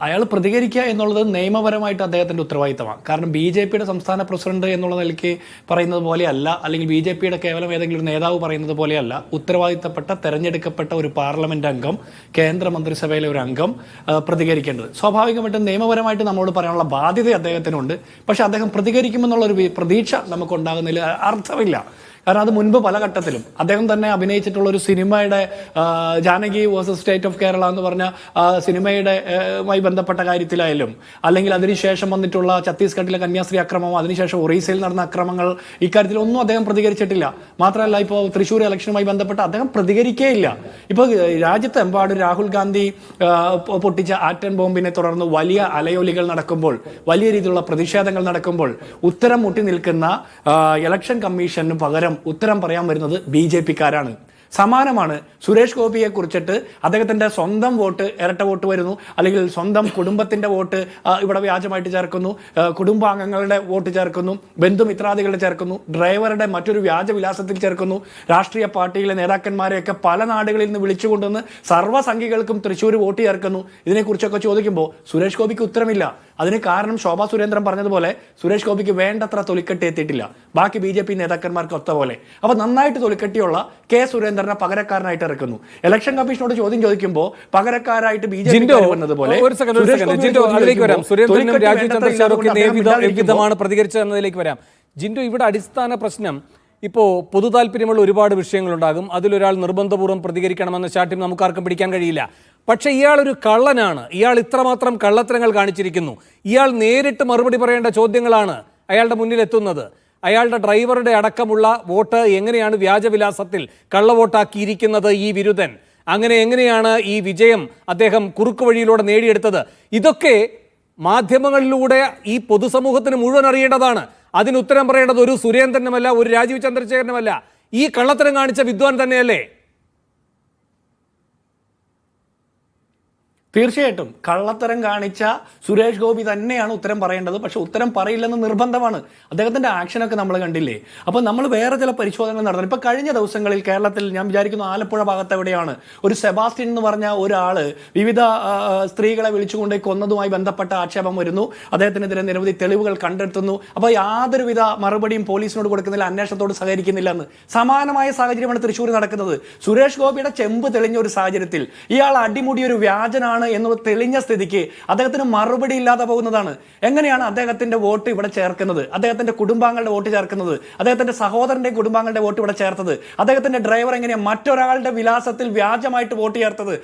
അയാൾ പ്രതികരിക്കുക എന്നുള്ളത് നിയമപരമായിട്ട് അദ്ദേഹത്തിന്റെ ഉത്തരവാദിത്തമാണ്. കാരണം ബി ജെ പിയുടെ സംസ്ഥാന പ്രസിഡന്റ് എന്നുള്ള നിലയ്ക്ക് പറയുന്നത് പോലെയല്ല അല്ലെങ്കിൽ ബി ജെ പിയുടെ കേവലം ഏതെങ്കിലും നേതാവ് പറയുന്നത് പോലെയല്ല ഉത്തരവാദിത്തപ്പെട്ട തെരഞ്ഞെടുക്കപ്പെട്ട ഒരു പാർലമെന്റ് അംഗം കേന്ദ്ര മന്ത്രിസഭയിലെ ഒരു അംഗം പ്രതികരിക്കേണ്ടത്. സ്വാഭാവികമായിട്ടും നിയമപരമായിട്ട് നമ്മളോട് പറയാനുള്ള ബാധ്യത അദ്ദേഹത്തിനുണ്ട്. പക്ഷേ അദ്ദേഹം പ്രതികരിക്കുമെന്നുള്ള ഒരു വി- പ്രതീക്ഷ നമുക്കുണ്ടാകുന്നതിൽ അർത്ഥമില്ല. കാരണം അത് മുൻപ് പല ഘട്ടത്തിലും. അദ്ദേഹം തന്നെ അഭിനയിച്ചിട്ടുള്ള ഒരു സിനിമയുടെ Janaki versus state of Kerala എന്ന് പറഞ്ഞ സിനിമയുടെ മായി ബന്ധപ്പെട്ട കാര്യത്തിലായാലും അല്ലെങ്കിൽ അതിനുശേഷം വന്നിട്ടുള്ള ഛത്തീസ്ഗഡിലെ കന്യാസ്ത്രീ അക്രമം അതിനുശേഷം ഒറീസയിൽ നടന്ന അക്രമങ്ങൾ ഇക്കാര്യത്തിലൊന്നും അദ്ദേഹം പ്രതികരിച്ചിട്ടില്ല. മാത്രമല്ല ഇപ്പോൾ തൃശ്ശൂർ ഇലക്ഷനുമായി ബന്ധപ്പെട്ട് അദ്ദേഹം പ്രതികരിക്കേയില്ല. ഇപ്പോൾ രാജ്യത്തെമ്പാടും രാഹുൽ ഗാന്ധി പൊട്ടിച്ച ആറ്റൻ ബോംബിനെ തുടർന്ന് വലിയ അലയൊലികൾ നടക്കുമ്പോൾ വലിയ രീതിയിലുള്ള പ്രതിഷേധങ്ങൾ നടക്കുമ്പോൾ ഉത്തരം മുട്ടി നിൽക്കുന്ന ഇലക്ഷൻ കമ്മീഷന് പകരം ഉത്തരം പറയാൻ വരുന്നത് ബി ജെ പിക്കാരാണ്. സമാനമാണ്. സുരേഷ് ഗോപിയെ കുറിച്ചിട്ട് അദ്ദേഹത്തിന്റെ സ്വന്തം വോട്ട് ഇരട്ട വോട്ട് വരുന്നു. അല്ലെങ്കിൽ സ്വന്തം കുടുംബത്തിന്റെ വോട്ട് ഇവിടെ വ്യാജമായിട്ട് ചേർക്കുന്നു. കുടുംബാംഗങ്ങളുടെ വോട്ട് ചേർക്കുന്നു. ബന്ധുമിത്രാദികളുടെ ചേർക്കുന്നു. ഡ്രൈവറുടെ മറ്റൊരു വ്യാജ വിലാസത്തിൽ ചേർക്കുന്നു. രാഷ്ട്രീയ പാർട്ടിയിലെ നേതാക്കന്മാരെയൊക്കെ പല നാടുകളിൽ നിന്ന് വിളിച്ചുകൊണ്ടുവന്ന് സർവസംഖ്യകൾക്കും തൃശ്ശൂർ വോട്ട് ചേർക്കുന്നു. ഇതിനെക്കുറിച്ചൊക്കെ ചോദിക്കുമ്പോൾ സുരേഷ് ഗോപിക്ക് ഉത്തരമില്ല. അതിന് കാരണം ശോഭാ സുരേന്ദ്രൻ പറഞ്ഞതുപോലെ സുരേഷ് ഗോപിക്ക് വേണ്ടത്ര തൊലിക്കെട്ടി എത്തിയിട്ടില്ല. ബാക്കി ബി നേതാക്കന്മാർക്ക് ഒത്ത പോലെ. അപ്പോൾ നന്നായിട്ട് തൊലിക്കെട്ടിയുള്ള കെ സുരേന്ദ്രനെ പകരക്കാരനായിട്ട് ഇറക്കുന്നു. ഇലക്ഷൻ കമ്മീഷനോട് ചോദ്യം ചോദിക്കുമ്പോൾ പകരക്കാരായിട്ട് ബി ജെ ജിൻഡോ പി വന്നത് പോലെ വിധമാണ് പ്രതികരിച്ചതെന്നതിലേക്ക് വരാം. ജിൻഡോ ഇവിടെ അടിസ്ഥാന പ്രശ്നം. ഇപ്പോൾ പൊതു താല്പര്യമുള്ള ഒരുപാട് വിഷയങ്ങളുണ്ടാകും. അതിലൊരാൾ നിർബന്ധപൂർവം പ്രതികരിക്കണമെന്ന ശാഠ്യം നമുക്കാർക്കും പിടിക്കാൻ കഴിയില്ല. പക്ഷേ ഇയാൾ ഒരു കള്ളനാണ്. ഇയാൾ ഇത്രമാത്രം കള്ളത്തരങ്ങൾ കാണിച്ചിരിക്കുന്നു. ഇയാൾ നേരിട്ട് മറുപടി പറയേണ്ട ചോദ്യങ്ങളാണ് അയാളുടെ മുന്നിൽ എത്തുന്നത് അയാളുടെ ഡ്രൈവറുടെ അടക്കമുള്ള വോട്ട് എങ്ങനെയാണ് വ്യാജവിലാസത്തിൽ കള്ളവോട്ടാക്കിയിരിക്കുന്നത് ഈ വിരുദ്ധൻ? അങ്ങനെ എങ്ങനെയാണ് ഈ വിജയം അദ്ദേഹം കുറുക്കു വഴിയിലൂടെ നേടിയെടുത്തത്? ഇതൊക്കെ മാധ്യമങ്ങളിലൂടെ ഈ പൊതുസമൂഹത്തിന് മുഴുവൻ അറിയേണ്ടതാണ്. അതിന് ഉത്തരം പറയേണ്ടത് ഒരു സുരേന്ദ്രനുമല്ല ഒരു രാജീവ് ചന്ദ്രശേഖരനുമല്ല. ഈ കള്ളത്തരം കാണിച്ച വിദ്വാൻ തന്നെയല്ലേ? തീർച്ചയായിട്ടും കള്ളത്തരം കാണിച്ച സുരേഷ് ഗോപി തന്നെയാണ് ഉത്തരം പറയേണ്ടത്. പക്ഷെ ഉത്തരം പറയില്ലെന്ന് നിർബന്ധമാണ്. അദ്ദേഹത്തിന്റെ ആക്ഷനൊക്കെ നമ്മൾ കണ്ടില്ലേ? അപ്പോൾ നമ്മൾ വേറെ ചില പരിശോധനകൾ നടത്തണം. ഇപ്പൊ കഴിഞ്ഞ ദിവസങ്ങളിൽ കേരളത്തിൽ ഞാൻ വിചാരിക്കുന്നു ആലപ്പുഴ ഭാഗത്ത് എവിടെയാണ്? ഒരു സെബാസ്റ്റ്യൻ എന്ന് പറഞ്ഞ ഒരാൾ വിവിധ സ്ത്രീകളെ വിളിച്ചുകൊണ്ട് കൊന്നതുമായി ബന്ധപ്പെട്ട ആക്ഷേപം വരുന്നു. അദ്ദേഹത്തിനെതിരെ നിരവധി തെളിവുകൾ കണ്ടെത്തുന്നു. അപ്പോൾ യാതൊരുവിധ മറുപടിയും പോലീസിനോട് കൊടുക്കുന്നില്ല അന്വേഷണത്തോട് സഹകരിക്കുന്നില്ല എന്ന് സമാനമായ സാഹചര്യമാണ് തൃശ്ശൂർ നടക്കുന്നത്. സുരേഷ് ഗോപിയുടെ ചെമ്പ് തെളിഞ്ഞ ഒരു സാഹചര്യത്തിൽ ഇയാൾ അടിമുടി ഒരു വ്യാജനാണ് എന്ന് തെളിഞ്ഞ സ്ഥിതിക്ക് അദ്ദേഹത്തിന് മറുപടി ഇല്ലാതെ പോകുന്നതാണ്. എങ്ങനെയാണ് അദ്ദേഹത്തിന്റെ വോട്ട് ഇവിടെ ചേർക്കുന്നത്? അദ്ദേഹത്തിന്റെ കുടുംബാംഗങ്ങളുടെ വോട്ട് ചേർക്കുന്നത്? അദ്ദേഹത്തിന്റെ സഹോദരന്റെ കുടുംബാംഗങ്ങളുടെ വോട്ട് ഇവിടെ ചേർത്തത്? അദ്ദേഹത്തിന്റെ ഡ്രൈവർ എങ്ങനെയാണ് മറ്റൊരാളുടെ വിലാസത്തിൽ വ്യാജമായിട്ട് വോട്ട് ചേർത്തത്?